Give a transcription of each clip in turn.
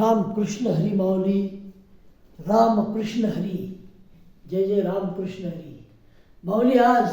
रामकृष्ण हरी माऊली रामकृष्ण हरी जय जय रामकृष्ण हरी. माऊली आज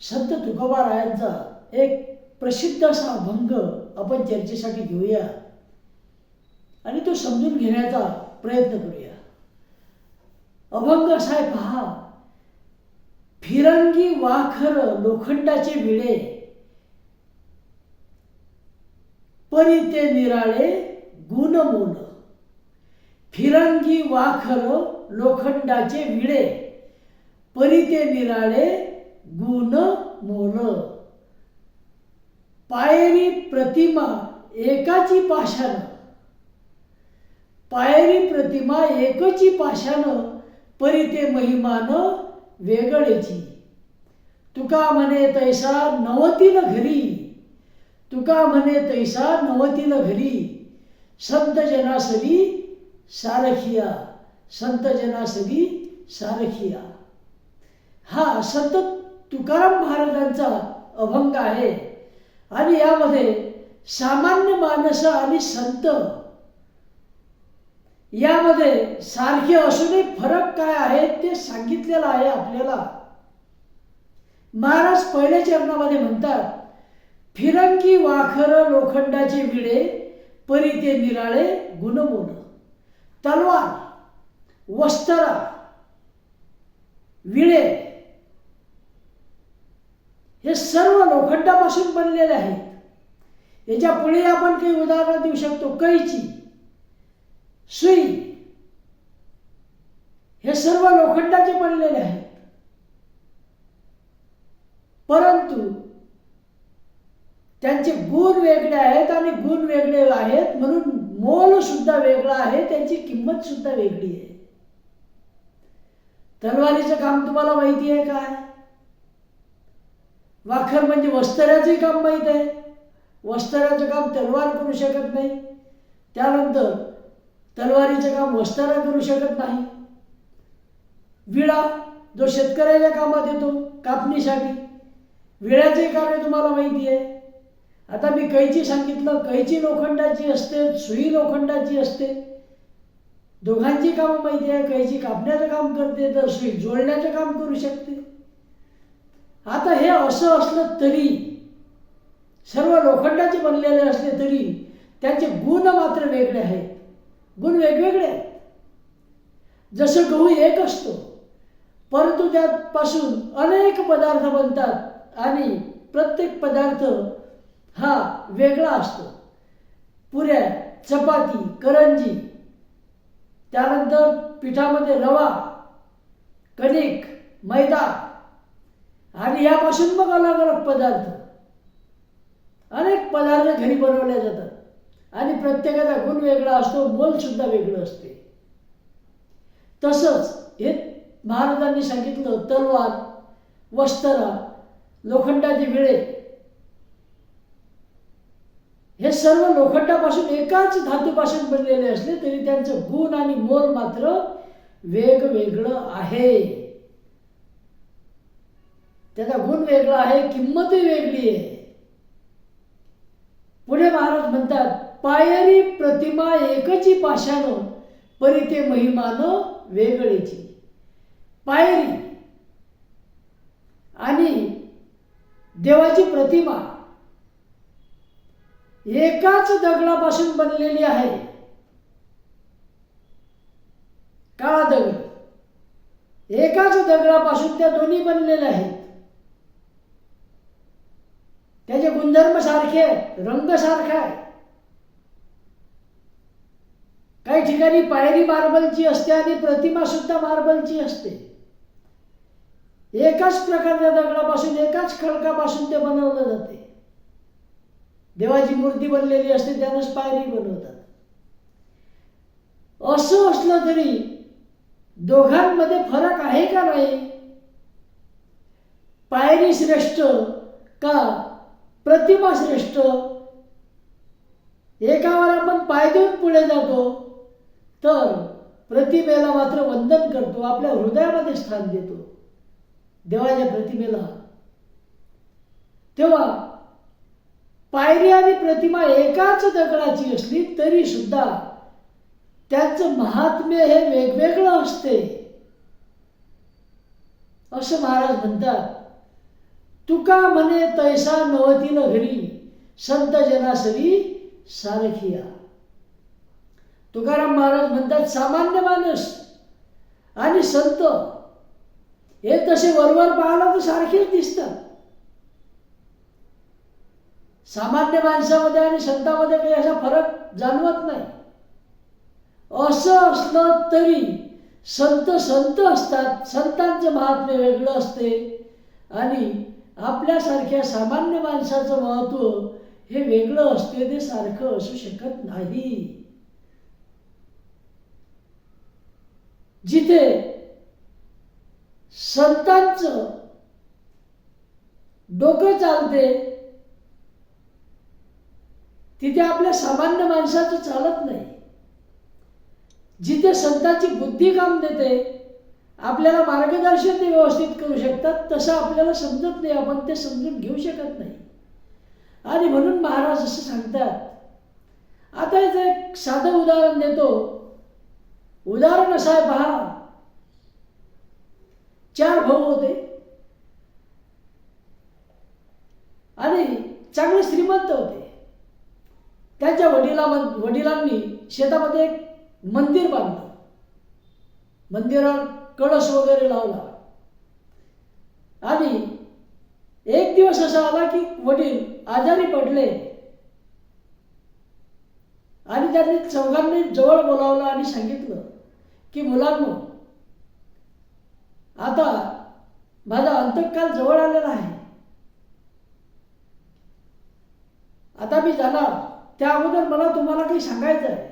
संत तुकोबारायांचा एक प्रसिद्ध असा अभंग आपण चर्चेसाठी घेऊया आणि तो समजून घेण्याचा प्रयत्न करूया. अभंग असा आहे पहा फिरंगी वाखर लोखंडाचे विडे परी ते निराळे गुण मोल फिरंगी वाखर लोखंडाचे विडे परिते निराळे गुण मोल पायरी प्रतिमा एकाची पाषाण. पायरी प्रतिमा एकची पाषाण परिते महिमान वेगळेची. तुका म्हणे तैसा नवतील घरी. तुका म्हणे तैसा नवतील घरी. संत जनासवी सारखिया संत जनासवी सारखिया. हा संत तुकाराम महाराजांचा अभंग आहे. आणि यामध्ये सामान्य माणसं आणि संत यामध्ये सारखे असूनही फरक काय आहे ते सांगितलेलं आहे आपल्याला. महाराज पहिल्या चरणामध्ये म्हणतात फिरंगी वाखर लोखंडाचे विडे परी ते निराळे गुणमोन तलवार वस्त्रा विळे. हे सर्व लोखंडापासून बनलेले आहेत. याच्यापुढे आपण काही उदाहरण देऊ शकतो. कैची सुई. हे सर्व लोखंडाचे बनलेले आहेत. परंतु त्यांचे गुण वेगळे आहेत आणि गुण वेगळे आहेत म्हणून मोल सुद्धा वेगळा आहे त्यांची किंमत सुद्धा वेगळी आहे. तलवारीचं काम तुम्हाला माहिती आहे काय? वाखर म्हणजे वस्त्र्याचे काम माहीत आहे. वस्त्र्याचं काम तलवार करू शकत नाही. त्यानंतर तलवारीचं काम वस्तारा करू शकत नाही. विळा जो शेतकऱ्याच्या कामात येतो कापणीसाठी. विळ्याचे कार्य तुम्हाला माहिती आहे. आता मी कैची सांगितलं कैची लोखंडाची असते सुई लोखंडाची असते. दोघांची कामं माहिती आहे कैची कापण्याचं काम करते तर सुई जोडण्याचं काम करू शकते. आता हे असं असलं तरी सर्व लोखंडाचे बनलेले असले तरी त्यांचे गुण मात्र वेगळे आहेत. गुण वेगवेगळे आहेत. जसं गहू एक असतो परंतु त्यापासून अनेक पदार्थ बनतात आणि प्रत्येक पदार्थ हा वेगळा असतो. पुऱ्या चपाती करंजी त्यानंतर पिठामध्ये रवा कणिक मैदा आणि यापासून मग अलग अलग पदार्थ. अनेक पदार्थ घरी बनवले जातात आणि प्रत्येकाचा गुण वेगळा असतो मोल सुद्धा वेगळं असते. तसंच हे महाराजांनी सांगितलं तलवार वस्त्रा लोखंडाचे विळे हे सर्व लोखंडापासून एकाच धातूपासून बनलेले असले तरी त्यांचं गुण आणि मोल मात्र वेगवेगळं आहे. त्याचा गुण वेगळा आहे किंमतही वेगळी आहे. पुढे महाराज म्हणतात पायरी प्रतिमा एकची पाषाण परी ते महिमान वेगळीची. पायरी आणि देवाची प्रतिमा एकाच दगडापासून बनलेली आहे. काळा दगड. एकाच दगडापासून त्या दोन्ही बनलेल्या आहेत. त्याचे गुणधर्म सारखे रंग सारखा आहे. काही ठिकाणी पायरी मार्बलची असते आणि प्रतिमा सुद्धा मार्बलची असते. एकाच प्रकारच्या दगडापासून एकाच खडकापासून ते बनवलं जाते. देवाची मूर्ती बनलेली असते त्यानंच पायरी बनवतात. असं असलं तरी दोघांमध्ये फरक आहे का नाही? पायरी श्रेष्ठ का प्रतिमा श्रेष्ठ? एकावर आपण पाय देऊन पुढे जातो तर प्रतिमेला मात्र वंदन करतो आपल्या हृदयामध्ये स्थान देतो. देवाच्या प्रतिमेला. तेव्हा पायरी आणि प्रतिमा एकाच दगडाची असली तरी सुद्धा त्याचं महात्म्य हे वेगवेगळं असते. असं महाराज म्हणतात तुका म्हणे तैसा नवतील घरी संत जनासरी सारखिया. तुकाराम महाराज म्हणतात सामान्य माणूस आणि संत हे तसे वरवर पाहायला तर सारखेच दिसतात. सामान्य माणसामध्ये आणि संतांमध्ये काही असा फरक जाणवत नाही. असं असलं तरी संत संत असतात. संतांचं महात्म्य वेगळं असते. आणि आपल्यासारख्या सामान्य माणसाचं महत्त्व हे वेगळं असते ते सारखं असू शकत नाही. जिथे संतांचं डोकं चालते तिथे आपल्या सामान्य माणसाचं चालत नाही. जिथे संतांची बुद्धी काम देते आपल्याला मार्गदर्शन ते व्यवस्थित करू शकतात तसं आपल्याला समजत नाही आपण ते समजून घेऊ शकत नाही. आणि म्हणून महाराज असं सांगतात आता याचं एक साधं उदाहरण देतो. उदाहरण असं आहे पहा. चार भाऊ होते. आणि चांगले श्रीमंत होते. त्यांच्या वडिला वडिलांनी शेतामध्ये एक मंदिर बांधलं. मंदिरात कळस वगैरे लावला. आणि एक दिवस असा आला की वडील आजारी पडले. आणि त्यांनी चौघांनी जवळ बोलावलं आणि सांगितलं की मुलांनो आता माझा अंतकाल जवळ आलेला आहे. आता मी जाणार. त्या अगोदर मला तुम्हाला काही सांगायचं आहे.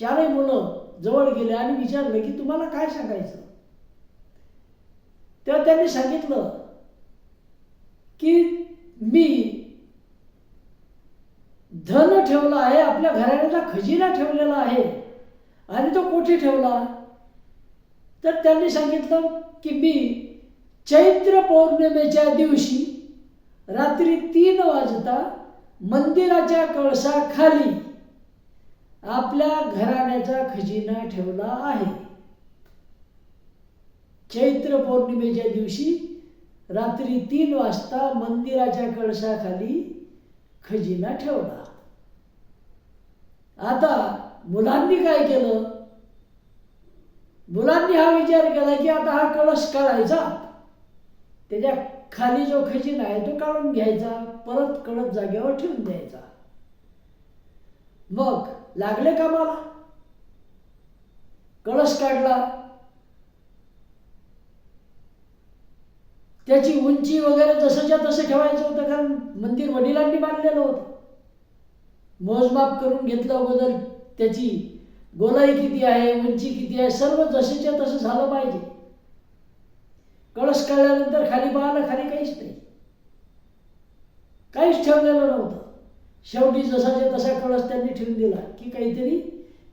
चारही मुलं जवळ गेले आणि विचारलं की तुम्हाला काय सांगायचं? तेव्हा त्यांनी सांगितलं की मी धन ठेवला आहे आपल्या घराण्याचा खजिना ठेवलेला आहे आणि तो कोठे ठेवला? तर त्यांनी सांगितलं की मी चैत्र पौर्णिमेच्या दिवशी रात्री तीन वाजता मंदिराच्या कळसाखाली आपल्या घराण्याचा खजिना ठेवला आहे. चैत्र पौर्णिमेच्या दिवशी रात्री तीन वाजता मंदिराच्या कळसाखाली खजिना ठेवला. आता मुलांनी काय केलं? मुलांनी हा विचार केला की आता हा कळस काढायचा. त्याच्याखाली जो खजिना आहे तो काढून घ्यायचा. परत कळस जागेवर ठेवून द्यायचा. मग लागले कामाला? कळस काढला. त्याची उंची वगैरे जसंच्या तसं ठेवायचं होतं कारण मंदिर वडिलांनी बांधलेलं होतं. मोजमाप करून घेतलं अगोदर त्याची गोलाई किती आहे उंची किती आहे सर्व जसेच्या तसं झालं पाहिजे. कळस काढल्यानंतर खाली पाहिलं खाली काहीच नाही. काहीच ठेवलेलं नव्हतं. शेवटी जसाच्या तसा कळस त्यांनी ठेवून दिला की काहीतरी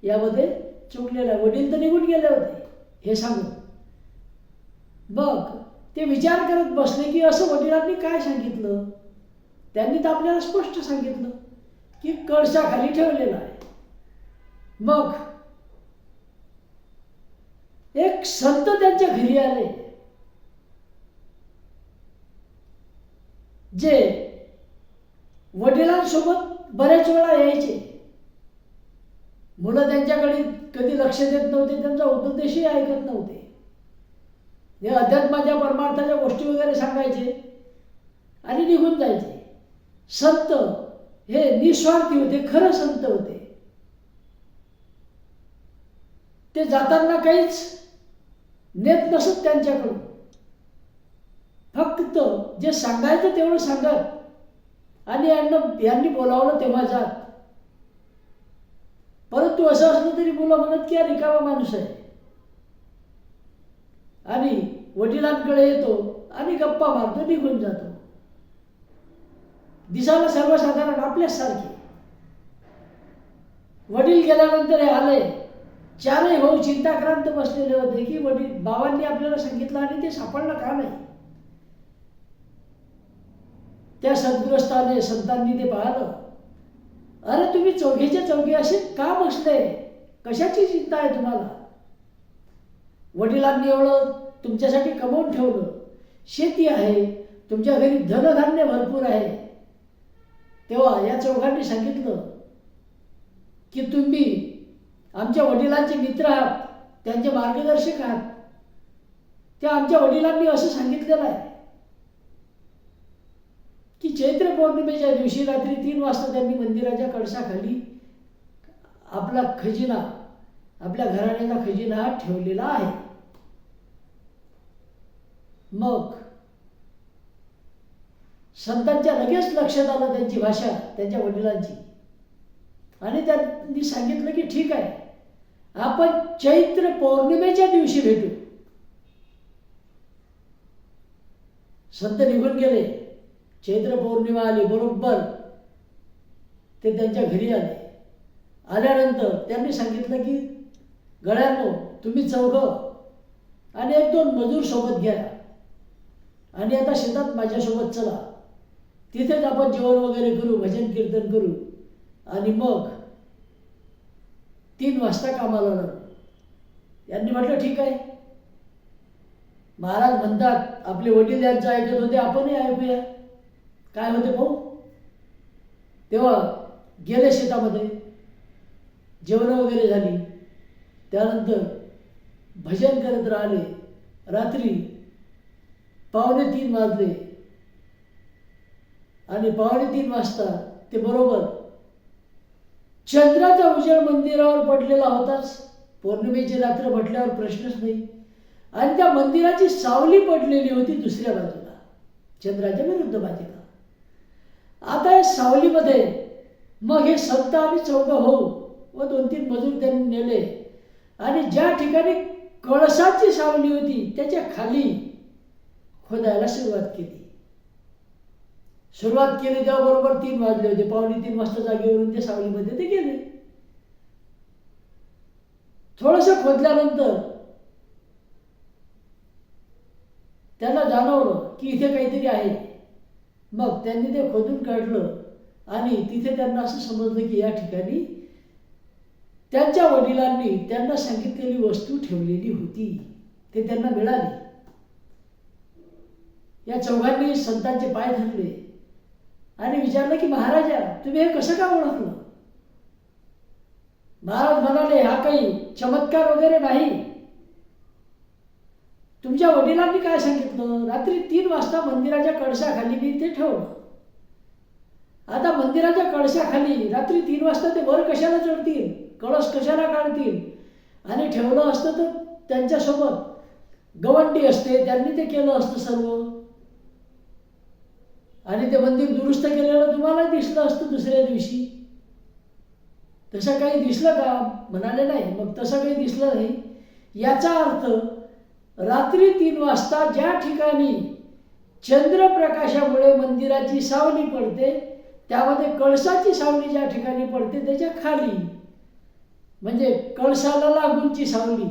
यामध्ये चुकलेला आहे वडील तर निघून गेले होते हे सांगून. बघ ते विचार करत बसले की असं वडिलांनी काय सांगितलं? त्यांनी तर आपल्याला स्पष्ट सांगितलं की कळशाखाली ठेवलेला आहे. मग एक संत त्यांच्या घरी आले. जे वडिलांसोबत बऱ्याच वेळा यायचे. मुलं त्यांच्याकडे कधी लक्ष देत नव्हते त्यांचा उपदेशही ऐकत नव्हते. हे अध्यात्माच्या परमार्थाच्या गोष्टी वगैरे सांगायचे आणि निघून जायचे. संत हे निस्वार्थी होते खरं संत होते. ते जाताना काहीच नेत नसत त्यांच्याकडून. फक्त जे सांगायचं तेवढं सांगत आणि यांना यांनी बोलावलं तेव्हा जात परंतु असं असलं तरी मुलं म्हणत की हा रिकामा माणूस आहे. आणि वडिलांकडे येतो आणि गप्पा मारतो निघून जातो. दिसायला सर्वसाधारण आपल्याच सारखे. वडील गेल्यानंतर हे आले. चारही भाऊ चिंताक्रांत बसलेले होते की वडील बाबांनी आपल्याला सांगितलं आणि ते सापडलं का नाही? त्या सद्ग्रस्ताने संतांनी ते पाहिलं. अरे तुम्ही चौघीच्या चौघी असे का बसले? कशाची चिंता आहे तुम्हाला? वडिलांनी एवढं तुमच्यासाठी कमवून ठेवलं. शेती आहे तुमच्या घरी धनधान्य भरपूर आहे. तेव्हा या चौघांनी सांगितलं की तुम्ही आमच्या वडिलांचे मित्र आहात त्यांचे मार्गदर्शक आहात. त्या आमच्या वडिलांनी असं सांगितलेलं आहे. की चैत्र पौर्णिमेच्या दिवशी रात्री तीन वाजता त्यांनी मंदिराच्या कळसाखाली आपला खजिना आपल्या घराण्याचा खजिना ठेवलेला आहे. मग संतांच्या लगेच लक्षात आलं त्यांची भाषा त्यांच्या वडिलांची. आणि त्यांनी सांगितलं की ठीक आहे आपण चैत्र पौर्णिमेच्या दिवशी भेटू. संत निघून गेले. चैत्र पौर्णिमा आली बरोबर. ते त्यांच्या घरी आले. आल्यानंतर त्यांनी सांगितलं की गळ्यांनो तुम्ही चौघं आणि एक दोन मजूर सोबत घ्या. आणि आता शेतात माझ्यासोबत चला. तिथेच आपण जेवण वगैरे करू भजन कीर्तन करू. आणि मग तीन वाजता कामाला लागू यांनी म्हटलं ठीक आहे. महाराज म्हणतात आपले वडील यांचं ऐकत होते आपणही ऐकूया. काय होते भाऊ? तेव्हा गेले शेतामध्ये जेवणं वगैरे झाली. त्यानंतर भजन करत राहिले. रात्री पावणे तीन वाजले. आणि पावणे तीन वाजता ते बरोबर चंद्राचा उजेड मंदिरावर पडलेला होताच. पौर्णिमेची रात्र म्हटल्यावर प्रश्नच नाही. आणि त्या मंदिराची सावली पडलेली होती दुसऱ्या बाजूला. चंद्राच्या विरुद्ध बाजूला. आता या सावलीमध्ये मग हे सत्ता आणि चौघं होऊ व दोन तीन मजूर त्यांनी नेले. आणि ज्या ठिकाणी कळसाची सावली होती त्याच्याखाली खोदायला सुरुवात केली. सुरुवात केली तेव्हा बरोबर तीन वाजले होते. पावणे तीन वाजता जागेवरून ते सावलीमध्ये ते गेले. थोडस खोदल्यानंतर त्यांना जाणवलं की इथे काहीतरी आहे. मग त्यांनी ते खोदून काढलं आणि तिथे त्यांना असं समजलं की या ठिकाणी त्यांच्या वडिलांनी त्यांना सांगितलेली वस्तू ठेवलेली होती. ते त्यांना मिळाली. या चौघांनी संतांचे पाय धरले आणि विचारलं की महाराजा तुम्ही हे कसं का ओळखलं? महाराज म्हणाले हा काही चमत्कार वगैरे नाही. तुमच्या वडिलांनी काय सांगितलं? रात्री तीन वाजता मंदिराच्या कळसाखाली मी ते ठेवलं. आता मंदिराच्या कळसाखाली रात्री तीन वाजता ते वर कशाला चढतील? कळस कशाला काढतील? आणि ठेवलं असतं तर त्यांच्यासोबत गवंडी असते त्यांनी ते केलं असतं सर्व. आणि ते मंदिर दुरुस्त केलेलं तुम्हाला दिसलं असतं दुसऱ्या दिवशी. तसं काही दिसलं का? म्हणाले नाही. मग तसं काही दिसलं नाही. याचा अर्थ रात्री तीन वाजता ज्या ठिकाणी चंद्रप्रकाशामुळे मंदिराची सावली पडते त्यामध्ये कळसाची सावली ज्या ठिकाणी पडते त्याच्याखाली. म्हणजे कळसाला लागूनची सावली.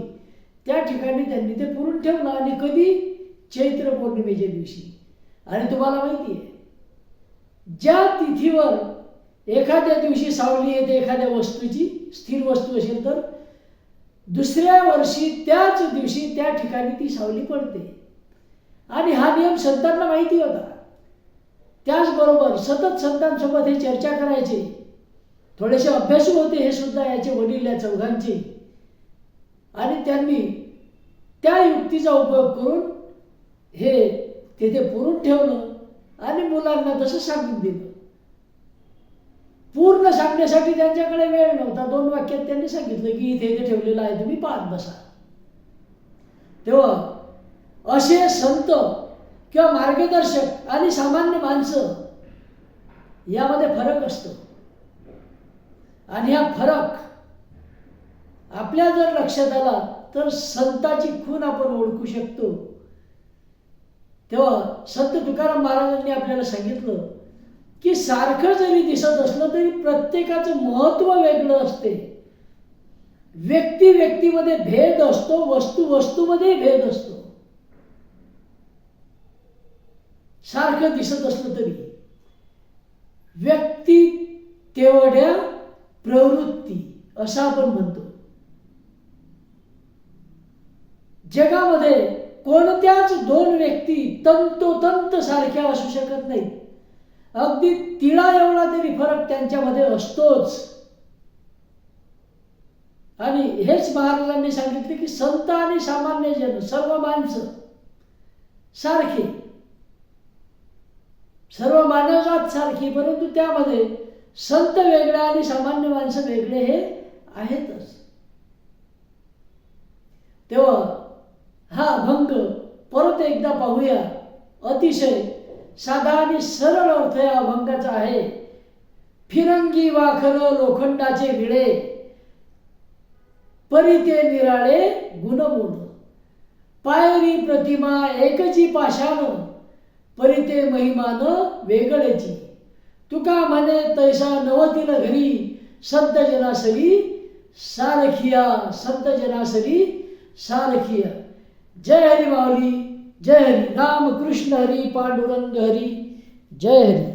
त्या ठिकाणी त्यांनी ते पुरून ठेवलं आणि कधी? चैत्र पौर्णिमेच्या दिवशी. आणि तुम्हाला माहिती आहे ज्या तिथीवर एखाद्या दिवशी सावली येते एखाद्या वस्तूची स्थिर वस्तू असेल तर दुसऱ्या वर्षी त्याच दिवशी त्या ठिकाणी ती सावली पडते. आणि हा नियम संतांना माहिती होता. त्याचबरोबर सतत संतांसोबत हे चर्चा करायचे. थोडेसे अभ्यासू होते हे सुद्धा याचे वडील या चौघांचे. आणि त्यांनी त्या युक्तीचा उपयोग करून हे तिथे पुरून ठेवलं आणि मुलांना तसं सांगून दिलं. पूर्ण सांगण्यासाठी त्यांच्याकडे वेळ नव्हता. दोन वाक्यात त्यांनी सांगितलं की इथे इथे ठेवलेलं आहे तुम्ही पाहत बसा. तेव्हा असे संत किंवा मार्गदर्शक आणि सामान्य माणसं यामध्ये फरक असतो. आणि हा फरक आपल्या जर लक्षात आला तर संताची खून आपण ओळखू शकतो. तेव्हा संत तुकाराम महाराजांनी आपल्याला सांगितलं की सारखं जरी दिसत असलं तरी प्रत्येकाचं महत्त्व वेगळं असते. व्यक्ती व्यक्तीमध्ये भेद असतो वस्तू वस्तूमध्ये भेद असतो. सारखं दिसत असलं तरी. व्यक्ती तेवढ्या प्रवृत्ती असं आपण म्हणतो. जगामध्ये कोणत्याच दोन व्यक्ती तंतोतंत सारख्या असू शकत नाहीत. अगदी तिळा एवढा तरी फरक त्यांच्यामध्ये असतोच. आणि हेच महाराजांनी सांगितले की संत आणि सामान्य जन सर्व माणसं सारखे सर्व मानवजात सारखी परंतु त्यामध्ये संत वेगळे आणि सामान्य माणसं वेगळे हे आहेतच. तेव्हा हा अभंग परत एकदा पाहूया. अतिशय साधा आणि सरळ अर्थ या अभंगाचा आहे. फिरंगी वाखर लोखंडाचे विळे परिते निराळे गुणमूल पायरी प्रतिमा एकची पाषाण परिते महिमान वेगळेची. तुका म्हणे तैसा नवतील घरी संत जनासरी सारखिया संत जनासरी सारखिया. जय हरी माऊली. जय हरी राम कृष्ण हरी पांडुरंग हरी जय हरी